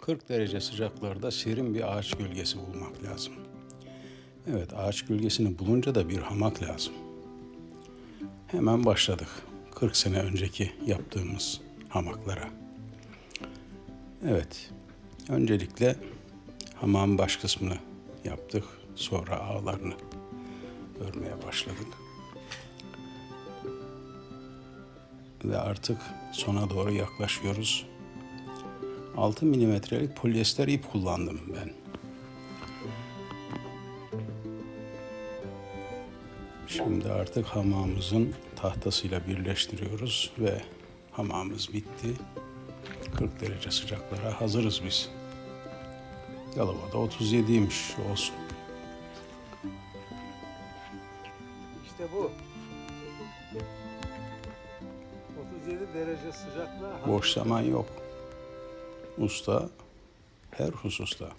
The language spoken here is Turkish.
40 derece sıcaklarda serin bir ağaç gölgesi bulmak lazım. Evet, ağaç gölgesini bulunca da bir hamak lazım. Hemen başladık. 40 sene önceki yaptığımız hamaklara. Evet, öncelikle hamamın baş kısmını yaptık. Sonra ağlarını örmeye başladık. Ve artık sona doğru yaklaşıyoruz. 6 milimetrelik polyester ip kullandım ben. Şimdi artık hamamımızın tahtasıyla birleştiriyoruz ve hamamımız bitti. 40 derece sıcaklara hazırız biz. Yalova'da 37'ymiş olsun. İşte bu. 37 derece sıcaklığa Boş zaman yok. Usta her hususta.